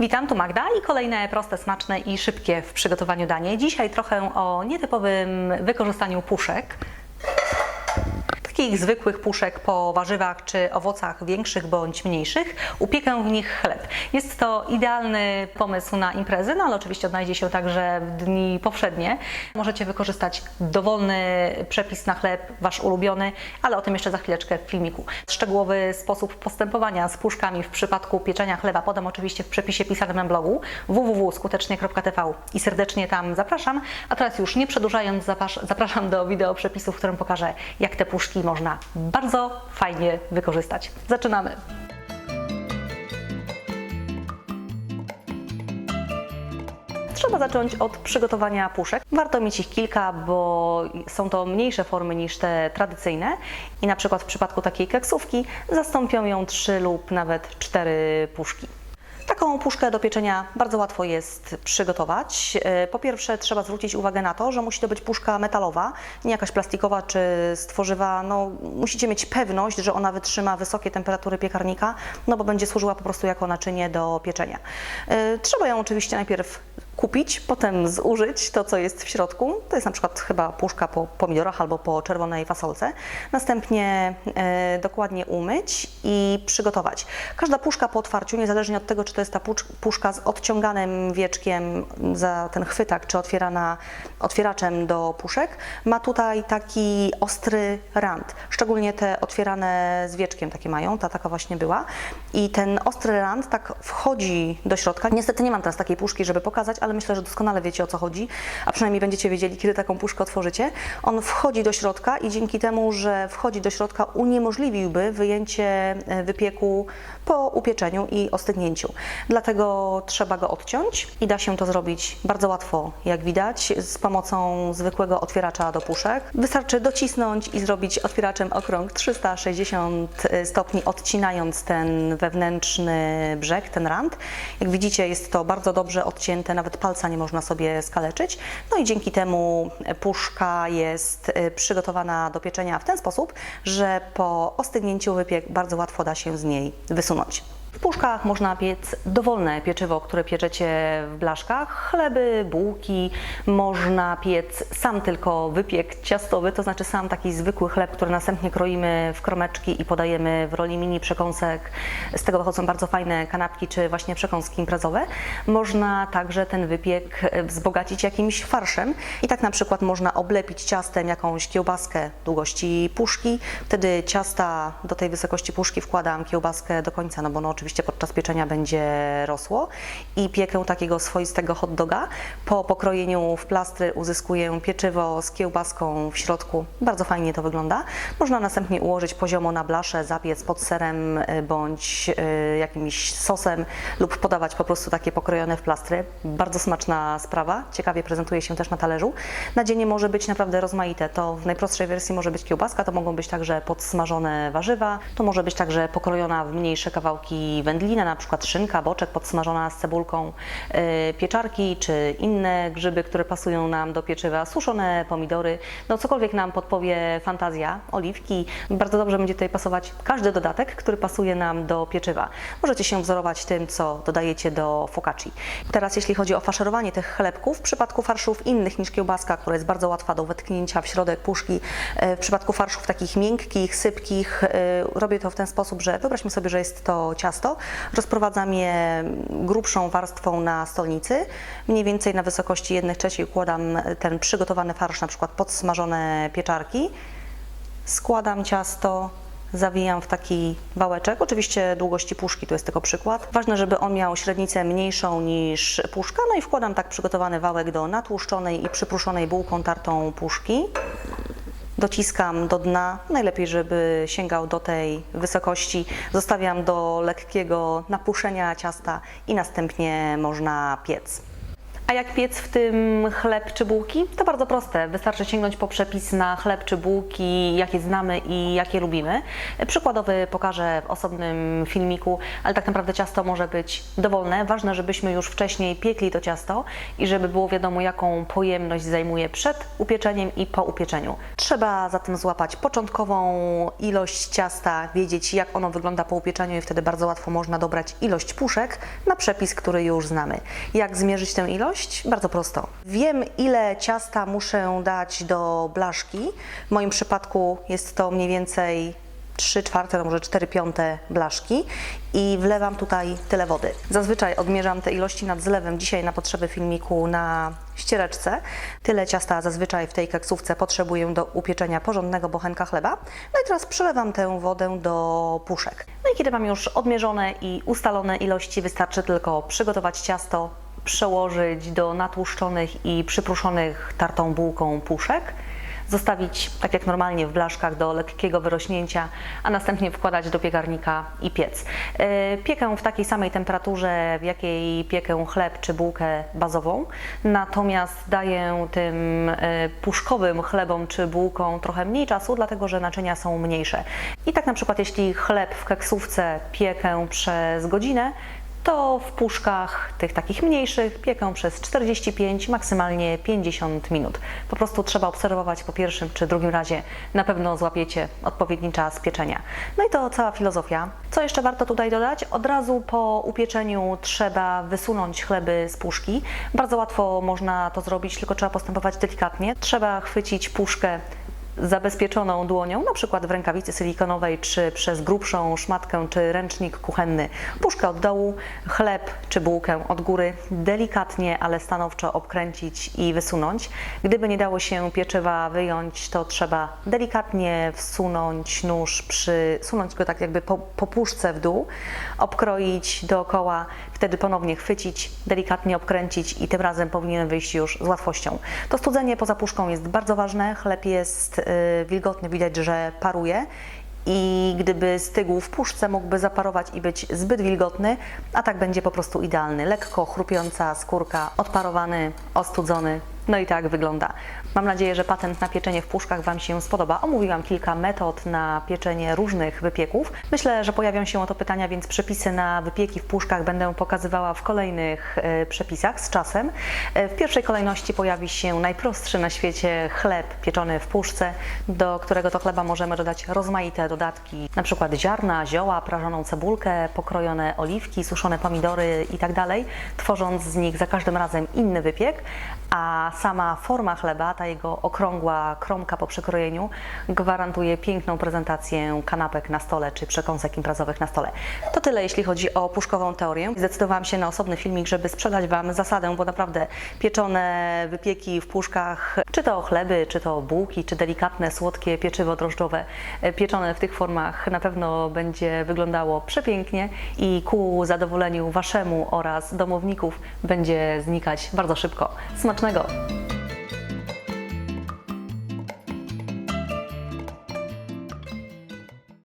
Witam, tu Magda i kolejne proste, smaczne i szybkie w przygotowaniu danie. Dzisiaj trochę o nietypowym wykorzystaniu puszek. Takich zwykłych puszek po warzywach czy owocach większych bądź mniejszych. Upiekę w nich chleb. Jest to idealny pomysł na imprezy, no ale oczywiście odnajdzie się także w dni powszednie. Możecie wykorzystać dowolny przepis na chleb, wasz ulubiony, ale o tym jeszcze za chwileczkę w filmiku. Szczegółowy sposób postępowania z puszkami w przypadku pieczenia chleba podam oczywiście w przepisie pisanym na blogu www.skutecznie.tv i serdecznie tam zapraszam. A teraz już nie przedłużając, zapraszam do wideo przepisu, w którym pokażę, jak te puszki można bardzo fajnie wykorzystać. Zaczynamy! Trzeba zacząć od przygotowania puszek. Warto mieć ich kilka, bo są to mniejsze formy niż te tradycyjne i na przykład w przypadku takiej keksówki zastąpią ją trzy lub nawet cztery puszki. Taką puszkę do pieczenia bardzo łatwo jest przygotować. E, Po pierwsze trzeba zwrócić uwagę na to, że musi to być puszka metalowa, nie jakaś plastikowa czy z tworzywa. No, musicie mieć pewność, że ona wytrzyma wysokie temperatury piekarnika, no bo będzie służyła po prostu jako naczynie do pieczenia. E, Trzeba ją oczywiście najpierw kupić, potem zużyć to, co jest w środku. To jest na przykład chyba puszka po pomidorach albo po czerwonej fasolce. Następnie e, dokładnie umyć i przygotować. Każda puszka po otwarciu, niezależnie od tego, czy to jest ta puszka z odciąganym wieczkiem za ten chwytak, czy otwierana otwieraczem do puszek, ma tutaj taki ostry rand. Szczególnie te otwierane z wieczkiem takie mają, ta taka właśnie była. I ten ostry rand tak wchodzi do środka. Niestety nie mam teraz takiej puszki, żeby pokazać, ale myślę, że doskonale wiecie o co chodzi, a przynajmniej będziecie wiedzieli, kiedy taką puszkę otworzycie. On wchodzi do środka i dzięki temu, że wchodzi do środka, uniemożliwiłby wyjęcie e, wypieku po upieczeniu i ostygnięciu. Dlatego trzeba go odciąć i da się to zrobić bardzo łatwo, jak widać, z pomocą zwykłego otwieracza do puszek. Wystarczy docisnąć i zrobić otwieraczem okrąg 360 stopni, odcinając ten wewnętrzny brzeg, ten rand. Jak widzicie, jest to bardzo dobrze odcięte, nawet palca nie można sobie skaleczyć. No i dzięki temu puszka jest y, przygotowana do pieczenia w ten sposób, że po ostygnięciu wypiek bardzo łatwo da się z niej wysunąć. W puszkach można piec dowolne pieczywo, które pieczecie w blaszkach, chleby, bułki. Można piec sam tylko wypiek ciastowy, to znaczy sam taki zwykły chleb, który następnie kroimy w kromeczki i podajemy w roli mini przekąsek. Z tego wychodzą bardzo fajne kanapki czy właśnie przekąski imprezowe. Można także ten wypiek e, wzbogacić jakimś farszem i tak na przykład można oblepić ciastem jakąś kiełbaskę długości puszki. Wtedy ciasta do tej wysokości puszki wkładam kiełbaskę do końca, no bo no oczywiście podczas pieczenia będzie rosło i piekę takiego swoistego hot doga. Po pokrojeniu w plastry uzyskuję pieczywo z kiełbaską w środku. Bardzo fajnie to wygląda. Można następnie ułożyć poziomo na blaszę, zapiec pod serem y, bądź y, jakimś sosem lub podawać po prostu takie pokrojone w plastry. Bardzo smaczna sprawa. Ciekawie prezentuje się też na talerzu. Nadzienie może być naprawdę rozmaite. To w najprostszej wersji może być kiełbaska, to mogą być także podsmażone warzywa, to może być także pokrojona w mniejsze kawałki wędlina, na przykład szynka, boczek podsmażona z cebulką, yy, pieczarki czy inne grzyby, które pasują nam do pieczywa, suszone pomidory, no cokolwiek nam podpowie fantazja, oliwki. Bardzo dobrze będzie tutaj pasować każdy dodatek, który pasuje nam do pieczywa. Możecie się wzorować tym, co dodajecie do focacci. Teraz jeśli chodzi o faszerowanie tych chlebków, w przypadku farszów innych niż kiełbaska, która jest bardzo łatwa do wetknięcia w środek puszki, e, w przypadku farszów takich miękkich, sypkich, e, robię to w ten sposób, że wyobraźmy sobie, że jest to ciasto, rozprowadzam je grubszą warstwą na stolnicy, mniej więcej na wysokości 1 trzeciej układam ten przygotowany farsz, na przykład podsmażone pieczarki, składam ciasto, zawijam w taki wałeczek, oczywiście długości puszki, to jest tylko przykład. Ważne, żeby on miał średnicę mniejszą niż puszka, no i wkładam tak przygotowany wałek do natłuszczonej i przypruszonej bułką tartą puszki. Dociskam do dna, najlepiej, żeby sięgał do tej wysokości. Zostawiam do lekkiego napuszenia ciasta i następnie można piec. A jak piec w tym chleb czy bułki? To bardzo proste. Wystarczy sięgnąć po przepis na chleb czy bułki, jakie znamy i jakie lubimy. Przykładowy pokażę w osobnym filmiku, ale tak naprawdę ciasto może być dowolne. Ważne, żebyśmy już wcześniej piekli to ciasto i żeby było wiadomo, jaką pojemność zajmuje przed upieczeniem i po upieczeniu. Trzeba zatem złapać początkową ilość ciasta, wiedzieć jak ono wygląda po upieczeniu i wtedy bardzo łatwo można dobrać ilość puszek na przepis, który już znamy. Jak zmierzyć tę ilość? Bardzo prosto. Wiem, ile ciasta muszę dać do blaszki. W moim przypadku jest to mniej więcej 3 czwarte, no może 4 piąte blaszki i wlewam tutaj tyle wody. Zazwyczaj odmierzam te ilości nad zlewem dzisiaj na potrzeby filmiku na ściereczce. Tyle ciasta zazwyczaj w tej keksówce potrzebuję do upieczenia porządnego bochenka chleba. No i teraz przelewam tę wodę do puszek. No i kiedy mam już odmierzone i ustalone ilości, wystarczy tylko przygotować ciasto, przełożyć do natłuszczonych i przypruszonych tartą bułką puszek, zostawić tak jak normalnie w blaszkach do lekkiego wyrośnięcia, a następnie wkładać do piekarnika i piec. Yy, Piekę w takiej samej temperaturze, w jakiej piekę chleb czy bułkę bazową, natomiast daję tym yy, puszkowym chlebom czy bułką trochę mniej czasu, dlatego że naczynia są mniejsze. I tak na przykład jeśli chleb w keksówce piekę przez godzinę, to w puszkach tych takich mniejszych piekę przez 45, maksymalnie 50 minut. Po prostu trzeba obserwować po pierwszym czy drugim razie, na pewno złapiecie odpowiedni czas pieczenia. No i to cała filozofia. Co jeszcze warto tutaj dodać? Od razu po upieczeniu trzeba wysunąć chleby z puszki. Bardzo łatwo można to zrobić, tylko trzeba postępować delikatnie. Trzeba chwycić puszkę zabezpieczoną dłonią, na przykład w rękawicy silikonowej, czy przez grubszą szmatkę, czy ręcznik kuchenny. Puszkę od dołu, chleb czy bułkę od góry, delikatnie, ale stanowczo obkręcić i wysunąć. Gdyby nie dało się pieczywa wyjąć, to trzeba delikatnie wsunąć nóż, przysunąć go tak jakby po, po puszce w dół, obkroić dookoła, wtedy ponownie chwycić, delikatnie obkręcić i tym razem powinien wyjść już z łatwością. To studzenie poza puszką jest bardzo ważne. Chleb jest wilgotny, widać, że paruje i gdyby stygł w puszce, mógłby zaparować i być zbyt wilgotny, a tak będzie po prostu idealny. Lekko chrupiąca skórka, odparowany, ostudzony. No i tak wygląda. Mam nadzieję, że patent na pieczenie w puszkach Wam się spodoba. Omówiłam kilka metod na pieczenie różnych wypieków. Myślę, że pojawią się o to pytania, więc przepisy na wypieki w puszkach będę pokazywała w kolejnych e, przepisach z czasem. E, W pierwszej kolejności pojawi się najprostszy na świecie chleb pieczony w puszce, do którego to chleba możemy dodać rozmaite dodatki, na przykład ziarna, zioła, prażoną cebulkę, pokrojone oliwki, suszone pomidory itd., tworząc z nich za każdym razem inny wypiek, a sama forma chleba, ta jego okrągła kromka po przekrojeniu, gwarantuje piękną prezentację kanapek na stole czy przekąsek imprezowych na stole. To tyle, jeśli chodzi o puszkową teorię. Zdecydowałam się na osobny filmik, żeby sprzedać Wam zasadę, bo naprawdę pieczone wypieki w puszkach, czy to chleby, czy to bułki, czy delikatne, słodkie pieczywo drożdżowe, e, pieczone w tych formach na pewno będzie wyglądało przepięknie i ku zadowoleniu Waszemu oraz domowników będzie znikać bardzo szybko. Smacznego!